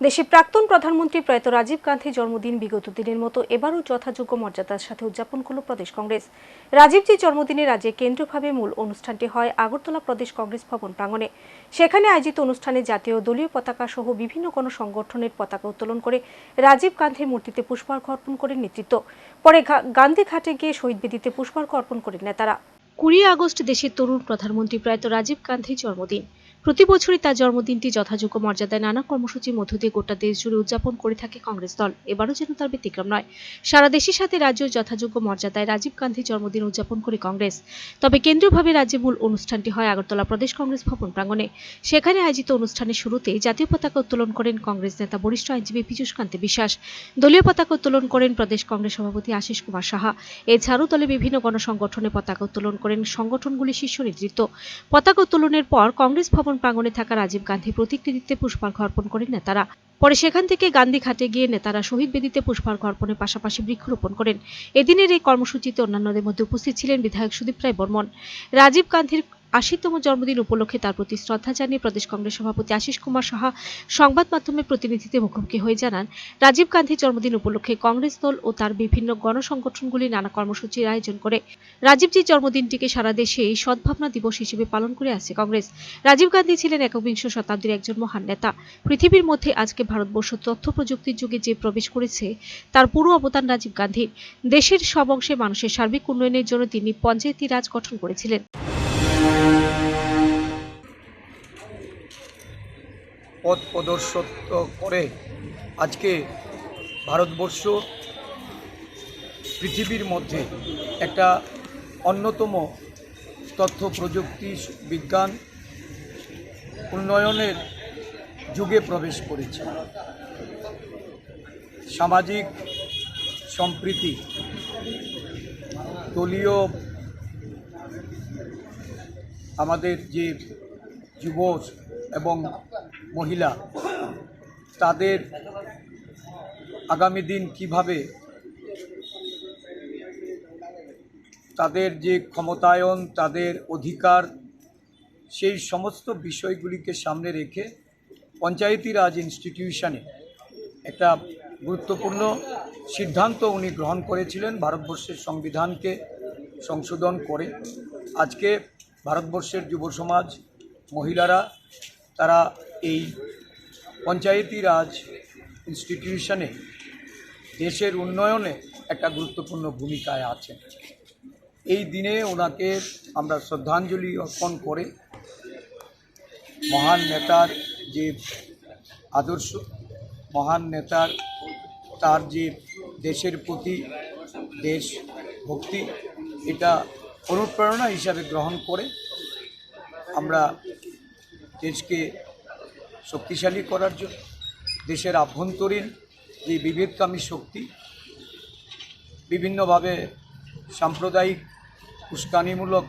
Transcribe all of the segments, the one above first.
দেশের প্রাক্তন প্রধানমন্ত্রী প্রয়াত রাজীব গান্ধী জন্মদিন বিগত দিনের মতো এবারও যথাযোগ্য মর্যাদার সাথে উদযাপন করল প্রদেশ কংগ্রেস। রাজীবজির জন্মদিনে রাজ্যে কেন্দ্রীয়ভাবে মূল অনুষ্ঠানটি হয় আগরতলা প্রদেশ কংগ্রেস ভবন প্রাঙ্গণে। সেখানে আয়োজিত অনুষ্ঠানে জাতীয় দলীয় পতাকা সহ বিভিন্ন গণসংগঠনের পতাকা উত্তোলন করে রাজীব গান্ধীর মূর্তিতে পুষ্পার্ঘ অর্পণ করেন নেতৃত্ব। পরে গান্ধী ঘাটে গিয়ে শহীদ বেদিতে পুষ্পার্ঘ অর্পণ করেন নেতারা। কুড়ি আগস্ট দেশের তরুণ প্রধানমন্ত্রী প্রয়াত রাজীব গান্ধীর জন্মদিন। প্রতি বছরই তার জন্মদিনটি যথাযোগ্য মর্যাদায় নানা কর্মসূচির মধ্য দিয়ে গোটা দেশ জুড়ে উদযাপন করে থাকে কংগ্রেস দল। এবারও যেন তার ব্যতিক্রম নয়। সারা দেশের সাথে রাজ্য যথাযোগ্য মর্যাদায় রাজীব গান্ধীর জন্মদিন উদযাপন করে কংগ্রেস। তবে কেন্দ্রীয়ভাবে রাজ্যে মূল অনুষ্ঠানটি হয় আগরতলা প্রদেশ কংগ্রেস ভবন প্রাঙ্গণে। সেখানে আয়োজিত অনুষ্ঠানের শুরুতে জাতীয় পতাকা উত্তোলন করেন কংগ্রেস নেতা বরিষ্ঠ আইনজীবী পীযূষ কান্তি বিশ্বাস। দলীয় পতাকা উত্তোলন করেন প্রদেশ কংগ্রেস সভাপতি আশিস কুমার সাহা। এছাড়াও দলে বিভিন্ন গণসংগঠনে পতাকা উত্তোলন করেন সংগঠনগুলির শীর্ষ নেতৃত্ব। পতাকা উত্তোলনের পর কংগ্রেস ভবন প্রাঙ্গণে থাকা রাজীব গান্ধী প্রতিকৃতিতে পুষ্পার্ঘ অর্পণ করেন নেতারা। পরে সেখান থেকে গান্ধী ঘাটে গিয়ে নেতারা শহীদ বেদিতে পুষ্পার্ঘ অর্পণের পাশাপাশি বৃক্ষরোপণ করেন। এদিনের এই কর্মসূচিতে অন্যান্যদের মধ্যে উপস্থিত ছিলেন বিধায়ক সুদীপ রায় বর্মন। রাজীব গান্ধীর আশিতম জন্মদিন উপলক্ষে তার প্রতি শ্রদ্ধা জানিয়ে প্রদেশ কংগ্রেস সভাপতি আশিস কুমার সাহা সংবাদ মাধ্যমের প্রতিনিধিতে মুখোমুখি হয়ে জানান, রাজীব গান্ধীর জন্মদিন উপলক্ষে কংগ্রেস দল ও তার বিভিন্ন গণসংগঠনগুলি নানা কর্মসূচির আয়োজন করে। রাজীবজির জন্মদিনটিকে সারা দেশে সদ্ভাবনা দিবস হিসেবে পালন করে আসছে কংগ্রেস। রাজীব গান্ধী ছিলেন একবিংশ শতাব্দীর একজন মহান নেতা। পৃথিবীর মধ্যে আজকে ভারতবর্ষ তথ্য প্রযুক্তির যুগে যে প্রবেশ করেছে, তার পুরো অবদান রাজীব গান্ধীর। দেশের সব অংশে মানুষের সার্বিক উন্নয়নের জন্য তিনি পঞ্চায়েতি রাজ গঠন করেছিলেন। পথ প্রদর্শিত করে আজকে ভারতবর্ষ পৃথিবীর মধ্যে একটা অন্যতম তথ্য প্রযুক্তি বিজ্ঞান উন্নয়নের যুগে প্রবেশ করেছে। সামাজিক সম্প্রীতি, দলীয় আমাদের যে যুব এবং মহিলা তাদের আগামী দিন কীভাবে তাদের যে ক্ষমতায়ন, তাদের অধিকার, সেই সমস্ত বিষয়গুলিকে সামনে রেখে পঞ্চায়েতি রাজ ইনস্টিটিউশনে একটা গুরুত্বপূর্ণ সিদ্ধান্ত উনি গ্রহণ করেছিলেন ভারতবর্ষের সংবিধানকে সংশোধন করে। আজকে ভারতবর্ষের যুব সমাজ, মহিলারা, তারা এই পঞ্চায়েতি রাজ ইনস্টিটিউশনে দেশের উন্নয়নে একটা গুরুত্বপূর্ণ ভূমিকায় আছেন। এই দিনে ওনাকে আমরা শ্রদ্ধাঞ্জলি অর্পণ করে মহান নেতার যে আদর্শ, মহান নেতার তার যে দেশের প্রতি দেশ ভক্তি, এটা অনুপ্রেরণা হিসাবে গ্রহণ করে আমরা দেশকে শক্তিশালী করার জন্য। দেশের আভ্যন্তরীণ যে বিভেদকামী শক্তি, বিভিন্নভাবে সাম্প্রদায়িক উস্কানিমূলক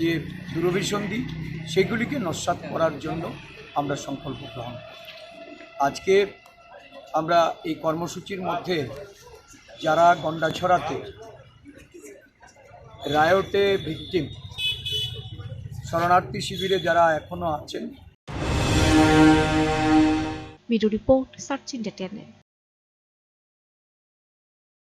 যে দূরভিসন্ধি, সেগুলিকে নস্বাত করার জন্য আমরা সংকল্প গ্রহণ আজকে আমরা এই কর্মসূচির মধ্যে যারা গন্ডাছড়াতে রায়টে ভিকটিম, শরণার্থী শিবিরে যারা এখনও আছেন ভিডিও রিপোর্ট সার্চ ইন্ডিয়া